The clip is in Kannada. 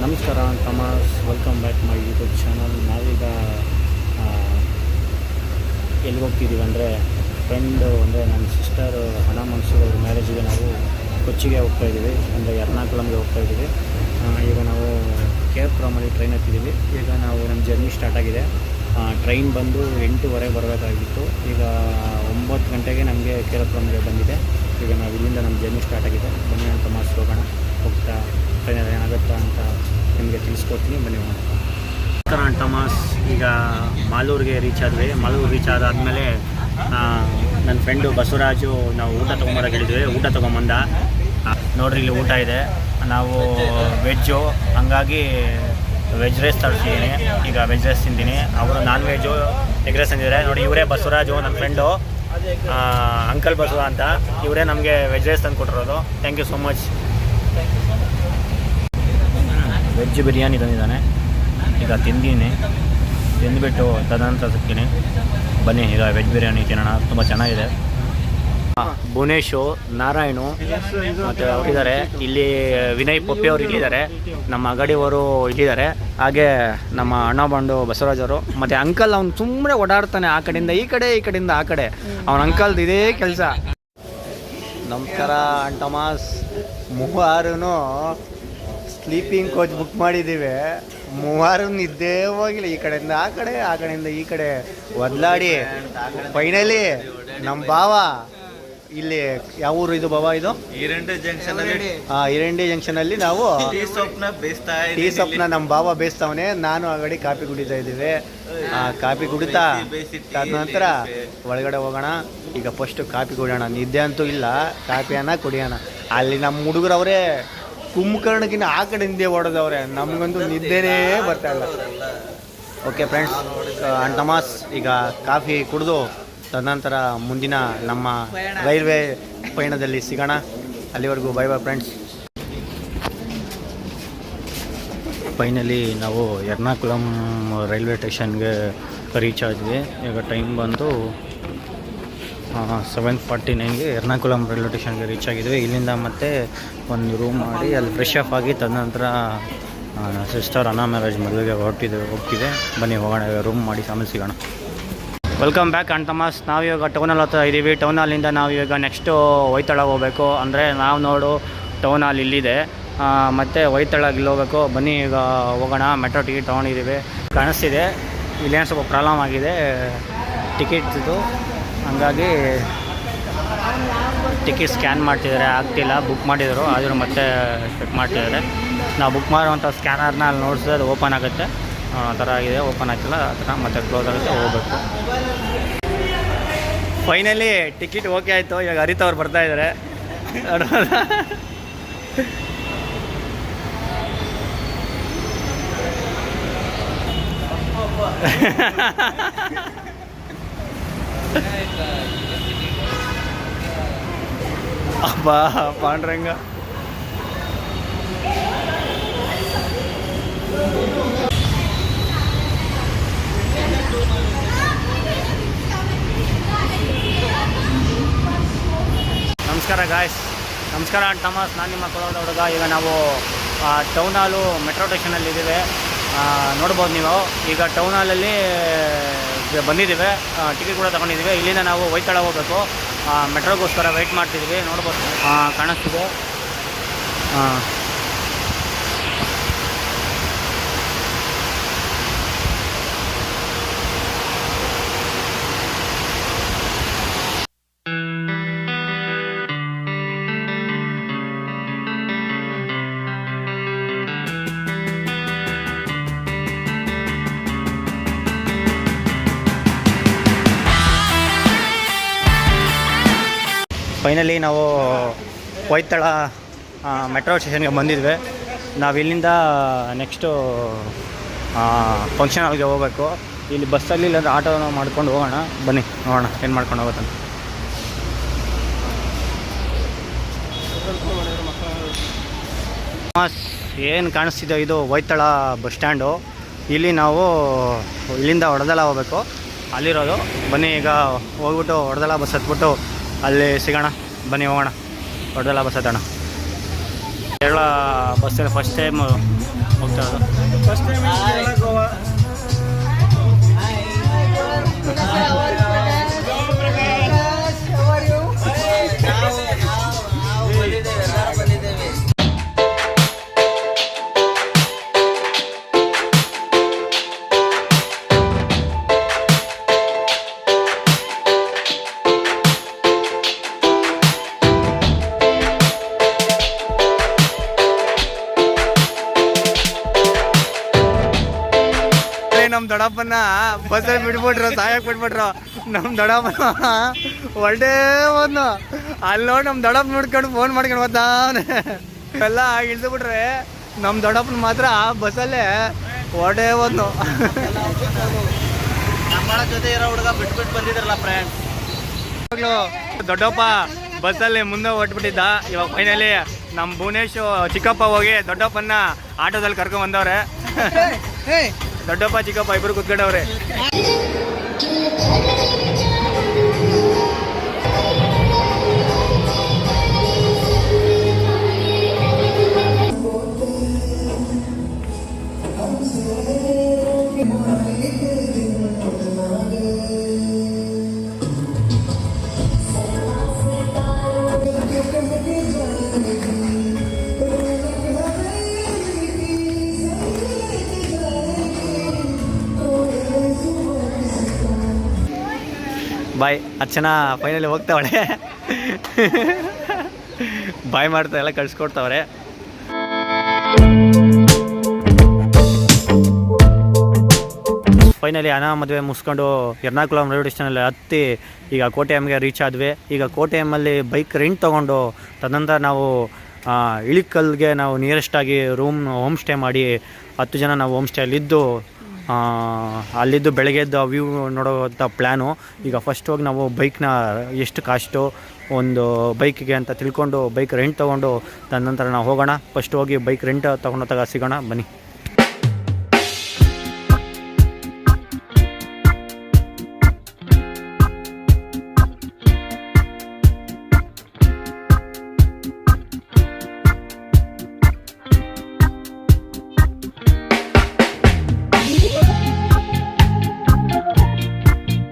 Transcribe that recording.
ನಮಸ್ಕಾರ ತಮಾಸ್ welcome back my YouTube channel ನಾವೀಗ ಎಲ್ಲಿ ಹೋಗ್ತಿದ್ದೀವಿ ಅಂದರೆ ಫ್ರೆಂಡು ಅಂದರೆ ನನ್ನ ಸಿಸ್ಟರ್ ಹಣ ಮನ್ಸೂರ್ ಅವ್ರ ಮ್ಯಾರೇಜಿಗೆ ನಾವು ಕೊಚ್ಚಿಗೆ ಹೋಗ್ತಾ ಇದ್ದೀವಿ. ಅಂದರೆ ಎರ್ನಾಕುಳಮ್ಗೆ ಹೋಗ್ತಾ ಇದ್ದೀವಿ. ಆ, ಈಗ ನಾವು ಕೆ ಎಫ್ ರಾಮಲ್ಲಿ ಟ್ರೈನ್ ಹತ್ತಿದ್ದೀವಿ. ಈಗ ನಾವು ನಮ್ಮ ಜರ್ನಿ ಸ್ಟಾರ್ಟ್ ಆಗಿದೆ. ಟ್ರೈನ್ ಬಂದು ಎಂಟೂವರೆ ಬರಬೇಕಾಗಿತ್ತು. ಈಗ ಒಂಬತ್ತು ಗಂಟೆಗೆ ನಮಗೆ ಕೆ ಎಫ್ ಬಂದಿದೆ. ಈಗ ನಾವು ಇಲ್ಲಿಂದ ನಮ್ಮ ಜರ್ನಿ ಸ್ಟಾರ್ಟ್ ಆಗಿದೆ. ಬನ್ನಿ ಅಂತ ಹೋಗೋಣ. ಹೋಗ್ತಾ ಟ್ರೈನಲ್ಲಿ ಏನಾಗುತ್ತಾ ಅಂತ ನಿಮಗೆ ತಿಳಿಸ್ಕೊಡ್ತೀನಿ. ಬನ್ನಿ ನಮಸ್ಕಾರ ನಾನು ಈಗ ಮಾಲೂರಿಗೆ ರೀಚ್ ಆದ್ವಿ. ಮಾಲೂರು ರೀಚ್ ಆದಾದಮೇಲೆ ನನ್ನ ಫ್ರೆಂಡು ಬಸವರಾಜು ನಾವು ಊಟ ತೊಗೊಂಬರಕ್ಕೆ ಹೇಳಿದ್ವಿ. ಊಟ ತೊಗೊಂಬಂದ. ನೋಡ್ರಿ, ಇಲ್ಲಿ ಊಟ ಇದೆ. ನಾವು ವೆಜ್ಜು ಹಂಗಾಗಿ ವೆಜ್ ರೈಸ್ ತರಿಸಿದ್ದೀನಿ ಈಗ ವೆಜ್ ರೈಸ್ ತಿಂತೀನಿ ಅವರು ನಾನ್ ವೆಜ್ಜು ಎಗ್ ರೈಸ್ ತಿಂದಿದ್ದಾರೆ. ನೋಡಿ, ಇವರೇ ಬಸವರಾಜು ನನ್ನ ಫ್ರೆಂಡು ಅಂಕಲ್ ಬಸವ ಅಂತ. ಇವರೇ ನಮಗೆ ವೆಜ್ ರೈಸ್ ತಂದು ಕೊಟ್ಟಿರೋದು thank you so much veg biryani ತಂದಿದ್ದಾನೆ. ಈಗ ತಿಂದೀನಿ ತಿಂದುಬಿಟ್ಟು ತದನಂತರ ಸಿಗ್ತೀನಿ. ಬನ್ನಿ, ಈಗ ವೆಜ್ ಬಿರಿಯಾನಿ ತಿನ್ನೋಣ. ತುಂಬ ಚೆನ್ನಾಗಿದೆ. ಭುವನೇಶ್, ನಾರಾಯಣು, ಮತ್ತು ಅವರಿದ್ದಾರೆ. ಇಲ್ಲಿ ವಿನಯ್ ಪೊಪ್ಪಿ ಅವರು ಇಲ್ಲಿದ್ದಾರೆ. ನಮ್ಮ ಅಗಡಿಯವರು ಇಲ್ಲಿದ್ದಾರೆ. ಹಾಗೆ ನಮ್ಮ ಅಣ್ಣ ಬಂಡು ಬಸವರಾಜ್ ಅವರು. ಮತ್ತು ಅಂಕಲ್ ಅವ್ನು ಸುಮ್ಮನೆ ಓಡಾಡ್ತಾನೆ ಆ ಕಡೆಯಿಂದ, ಈ ಕಡೆ, ಈ ಕಡೆಯಿಂದ ಆ ಕಡೆ. ಅವನ ಅಂಕಲ್ದು ಇದೇ ಕೆಲಸ. ನಮಸ್ಕಾರ ಅಂಟಮಾಸ್ ಮೂವಾರು ಸ್ಲೀಪಿಂಗ್ ಕೋಚ್ ಬುಕ್ ಮಾಡಿದ್ದೀವಿ. ಮೂವರು ನಿದ್ದೆ ಹೋಗಿಲ್ಲ. ಈ ಕಡೆಯಿಂದ ಆ ಕಡೆ ಆ ಕಡೆಯಿಂದ ಈ ಕಡೆ. ಒದ್ಲಾಡಿ. ಫೈನಲಿ ನಮ್ಮ ಭಾವ ಇಲ್ಲಿ ಯಾವ ಊರು ಇದು ಬಾಬಾ ಇದು? ಈರಂಡೆ ಜಂಕ್ಷನ್ ಅಲ್ಲಿ. ಆ, ಜಂಕ್ಷನ್ ಅಲ್ಲಿ ನಾವು ಟೀ ಸೊಪ್ನ ಬೇಯಿಸ್ತಾ ಟೀ ಸೊಪ್ನ ಸೊಪ್ಪನ್ನ ನಮ್ಮ ಬಾಬಾ ಬೇಯಿಸ್ತಾವನೆ. ನಾನು ಆ ಕಡೆ ಕಾಫಿ ಕುಡಿತಾ ಇದ್ದೀವಿ. ಆ, ಕಾಫಿ ಕುಡಿತಾ ಅದ ನಂತರ ಒಳಗಡೆ ಹೋಗೋಣ. ಈಗ ಫಸ್ಟ್ ಕಾಫಿ ಕುಡಿಯೋಣ. ನಿದ್ದೆ ಅಂತೂ ಇಲ್ಲ. ಕಾಫಿಯನ್ನ ಕುಡಿಯೋಣ. ಅಲ್ಲಿ ನಮ್ಮ ಹುಡುಗರು ಕುಂಭಕರ್ಣಗಿನ ಆ ಕಡೆ ಹಿಂದೆ ಹೊಡೆದವ್ರೆ ನಮಗಂತೂ ನಿದ್ದೆನೇ ಬರ್ತಾ ಇಲ್ಲ. ಓಕೆ ಫ್ರೆಂಡ್ಸ್ ಅಂಟಮಾಸ್ ಈಗ ಕಾಫಿ ಕುಡಿದು ತದನಂತರ ಮುಂದಿನ ನಮ್ಮ ರೈಲ್ವೆ ಪಯಣದಲ್ಲಿ ಸಿಗೋಣ. ಅಲ್ಲಿವರೆಗೂ ಬೈ ಬೈ ಫ್ರೆಂಡ್ಸ್ ಫೈನಲಿ ನಾವು ಎರ್ನಾಕುಲಂ ರೈಲ್ವೆ ಸ್ಟೇಷನ್ಗೆ ರೀಚ್ ಆದ್ವಿ ಈಗ ಟೈಮ್ ಬಂದು ಸೆವೆನ್ ಫಾರ್ಟಿ ನೈನ್ಗೆ ಎರ್ನಾಕುಲಂ ರೈಲ್ವೆ ಸ್ಟೇಷನ್ಗೆ ರೀಚ್ ಆಗಿದ್ವಿ. ಇಲ್ಲಿಂದ ಮತ್ತೆ ಒಂದು ರೂಮ್ ಮಾಡಿ, ಅಲ್ಲಿ ಫ್ರೆಶ್ ಅಪ್ ಆಗಿ ತದನಂತರ ಸಿಸ್ಟರ್ ಅನ್ನ ಮ್ಯಾರೇಜ್ ಮದುವೆಗೆ ಹೊರಟಿದ್ದೆ, ಹೋಗ್ತಿದೆ. ಬನ್ನಿ, ಹೋಗೋಣ ರೂಮ್ ಮಾಡಿ, ಆಮೇಲೆ ಸಿಗೋಣ. ವೆಲ್ಕಮ್ ಬ್ಯಾಕ್ ಅಂಡ್ ತಮಾಸ್ ನಾವಿವಾಗ ಟೌನಲ್ಲಿ ಹತ್ತಿರ ಇದ್ದೀವಿ ಟೌನಲ್ಲಿಂದ ನಾವಿವಾಗ ನೆಕ್ಸ್ಟು ಹೊಯ್ತಳ ಹೋಗಬೇಕು. ಅಂದರೆ ನಾವು ನೋಡು ಟೌನ್ ಹಾಲ್ ಇಲ್ಲಿದೆ. ಮತ್ತು ಹೊಯ್ತಳಗೆ ಹೋಗಬೇಕು. ಬನ್ನಿ, ಈಗ ಹೋಗೋಣ. ಮೆಟ್ರೋ ಟಿಕೆಟ್ ತೊಗೊಂಡಿದ್ದೀವಿ ಕಾಣಿಸ್ತಿದೆ. ಇಲ್ಲೇನು ಸ್ವಲ್ಪ ಪ್ರಾಬ್ಲಮ್ ಆಗಿದೆ. ಟಿಕೆಟ್ದು ಹಂಗಾಗಿ ಟಿಕೆಟ್ ಸ್ಕ್ಯಾನ್ ಮಾಡ್ತಿದ್ದಾರೆ. ಆಗ್ತಿಲ್ಲ, ಬುಕ್ ಮಾಡಿದರು, ಆದರೂ ಮತ್ತೆ ಚೆಕ್ ಮಾಡ್ತಿದ್ದಾರೆ. ನಾವು ಬುಕ್ ಮಾಡುವಂಥ ಸ್ಕ್ಯಾನರ್ನ ಅಲ್ಲಿ ನೋಡಿಸಿದ್ರೆ ಅದು ಓಪನ್ ಆಗುತ್ತೆ. ಆ ಥರ ಆಗಿದೆ ಓಪನ್ ಆಗ್ತಿಲ್ಲ, ಆ ಥರ ಮತ್ತೆ ಕ್ಲೋಸ್ ಆಗುತ್ತೆ, ಹೋಗ್ಬೇಕು. ಫೈನಲಿ ಟಿಕೆಟ್ ಓಕೆ ಆಯಿತು. ಇವಾಗ ಹರಿತ ಅವ್ರು ಬರ್ತಾ ಇದ್ದಾರೆ. ಅಬ್ಬಾ ಪಾಂಡ್ರಂಗ ನಮಸ್ಕಾರ ಗಾಯ್ಸ್ ನಮಸ್ಕಾರ ಥಮಾಸ್ ನಾನು ನಿಮ್ಮ ಕೊಳೋದ ಹುಡುಗ ಈಗ ನಾವು ಟೌನ್ ಹಾಲು ಮೆಟ್ರೋ ಸ್ಟೇಷನಲ್ಲಿ ಇದ್ದೀವಿ ಆ, ನೋಡ್ಬೋದು ನೀವು. ಈಗ ಟೌನ್ ಹಾಲಲ್ಲಿ ಬಂದಿದ್ದೀವಿ. ಟಿಕೆಟ್ ಕೂಡ ತೊಗೊಂಡಿದ್ದೀವಿ. ಇಲ್ಲಿಂದ ನಾವು ಹೊಯ್ತಳ ಹೋಗಬೇಕು. ಮೆಟ್ರೋಗೋಸ್ಕರ ವೆಯ್ಟ್ ಮಾಡ್ತಿದ್ದೀವಿ. ನೋಡ್ಬೋದು. ಕಾಣಿಸ್ತಿದೆ. ಹಾಂ ಫೈನಲಿ ನಾವು ಹೊಯ್ತಳ ಮೆಟ್ರೋ ಸ್ಟೇಷನ್ಗೆ ಬಂದಿದ್ವಿ. ನಾವು ಇಲ್ಲಿಂದ ನೆಕ್ಸ್ಟು ಫಂಕ್ಷನ್ ಹಾಲ್ಗೆ ಹೋಗಬೇಕು. ಇಲ್ಲಿ ಬಸ್ಸಲ್ಲಿ ಇಲ್ಲಾಂದ್ರೆ ಆಟೋನ ಮಾಡ್ಕೊಂಡು ಹೋಗೋಣ. ಬನ್ನಿ, ನೋಡೋಣ, ಏನು ಮಾಡ್ಕೊಂಡು ಹೋಗುತ್ತಂತ ಏನು ಕಾಣಿಸ್ತಿದೆ ಇದು ಹೊಯ್ತಳ ಬಸ್ ಸ್ಟ್ಯಾಂಡು ಇಲ್ಲಿ ನಾವು ಇಲ್ಲಿಂದ ಹೊಡೆದಲ ಹೋಗಬೇಕು. ಅಲ್ಲಿರೋದು. ಬನ್ನಿ, ಈಗ ಹೋಗ್ಬಿಟ್ಟು ಹೊಡೆದಲ ಬಸ್ ಹತ್ಬಿಟ್ಟು ಅಲ್ಲಿ ಸಿಗೋಣ. ಬನ್ನಿ ಹೋಗೋಣ. ದೊಡ್ಡದಲ್ಲ ಬಸ್ ಹತ್ತೋಣ. ಕೇರಳ ಬಸ್ಸಲ್ಲಿ ಫಸ್ಟ್ ಟೈಮ್ ಹೋಗ್ತಾ ಇರೋದು. ಫಸ್ಟ್ ಟೈಮ್ ದೊಡ್ಡಪ್ಪನ ಬಸ್ಸಲ್ಲಿ ಬಿಟ್ಬಿಟ್ರು ಸಾಯಕ್ ಬಿಟ್ಬಿಟ್ರು. ನಮ್ ದೊಡ್ಡಪ್ಪನ ಒಳ್ಳೆ ಒಂದು ಅಲ್ಲಿ ನೋಡಿ ನಮ್ ದೊಡ್ಡಪ್ಪ ನೋಡ್ಕೊಂಡು ಫೋನ್ ಮಾಡ್ಕೊಂಡು ಬರ್ತಾವನೆ ಎಲ್ಲ ಇಳಿದು ಬಿಟ್ರೆ ನಮ್ ದೊಡ್ಡಪ್ಪನ ಮಾತ್ರ ಬಸ್ಸಲ್ಲೇ ಒಡೆ ಒಂದು ನಮ್ಮ ಜೊತೆ ಇರೋ ಹುಡುಗ ಬಿಟ್ಬಿಟ್ಟು ಬಂದಿದ್ರಲ್ಲ ಫ್ರೆಂಡ್ ಇವಾಗ್ಲೂ ದೊಡ್ಡಪ್ಪ ಬಸ್ಸಲ್ಲಿ ಮುಂದೆ ಹೊಟ್ಬಿಟ್ಟಿದ್ದ ಇವಾಗ ಫೈನಲಿ ನಮ್ಮ ಭುವನೇಶ್ ಚಿಕ್ಕಪ್ಪ ಹೋಗಿ ದೊಡ್ಡಪ್ಪನ ಆಟೋದಲ್ಲಿ ಕರ್ಕೊಂಡ್ ಬಂದವ್ರೆ. ದೊಡ್ಡಪ್ಪ ಚಿಕ್ಕಪ್ಪ ಇಬ್ಬರು ಕುತ್ಕೊಂಡವ್ರೆ. ಬಾಯ್ ಅರ್ಚನಾ ಫೈನಲಿ ಹೋಗ್ತಾವಳೆ ಬಾಯ್ ಮಾಡ್ತಾ ಎಲ್ಲ ಕಳ್ಸಿಕೊಡ್ತಾವ್ರೆ. ಫೈನಲಿ ಅನ ಮದುವೆ ಮುಗಿಸ್ಕೊಂಡು ಎರ್ನಾಕುಳಂ ರೈಲ್ವೆ ಸ್ಟೇಷನಲ್ಲಿ ಹತ್ತಿ ಈಗ ಕೋಟೆ ಎಮ್ಗೆ ರೀಚ್ ಆದ್ವಿ. ಈಗ ಕೋಟೆಯಮ್ಮಲ್ಲಿ ಬೈಕ್ ರೆಂಟ್ ತೊಗೊಂಡು ತದನಂತರ ನಾವು ಇಳಿಕಲ್ಗೆ ನಾವು ನಿಯರೆಸ್ಟಾಗಿ ರೂಮ್ ಹೋಮ್ ಸ್ಟೇ ಮಾಡಿ ಹತ್ತು ಜನ ನಾವು ಹೋಮ್ ಸ್ಟೇಯಲ್ಲಿದ್ದು ಆ, ಅಲ್ಲಿದ್ದು ಬೆಳಗ್ಗೆ ಎದ್ದು ವ್ಯೂ ನೋಡೋವಂಥ ಪ್ಲ್ಯಾನು ಈಗ ಫಸ್ಟ್ ಹೋಗಿ ನಾವು ಬೈಕ್ನ ಎಷ್ಟು ಕಾಸ್ಟು ಒಂದು ಬೈಕಿಗೆ ಅಂತ ತಿಳ್ಕೊಂಡು ಬೈಕ್ ರೆಂಟ್ ತೊಗೊಂಡು ತದನಂತರ ನಾವು ಹೋಗೋಣ. ಫಸ್ಟ್ ಹೋಗಿ ಬೈಕ್ ರೆಂಟ್ ತೊಗೊಂಡೋದಾಗ ಸಿಗೋಣ, ಬನ್ನಿ.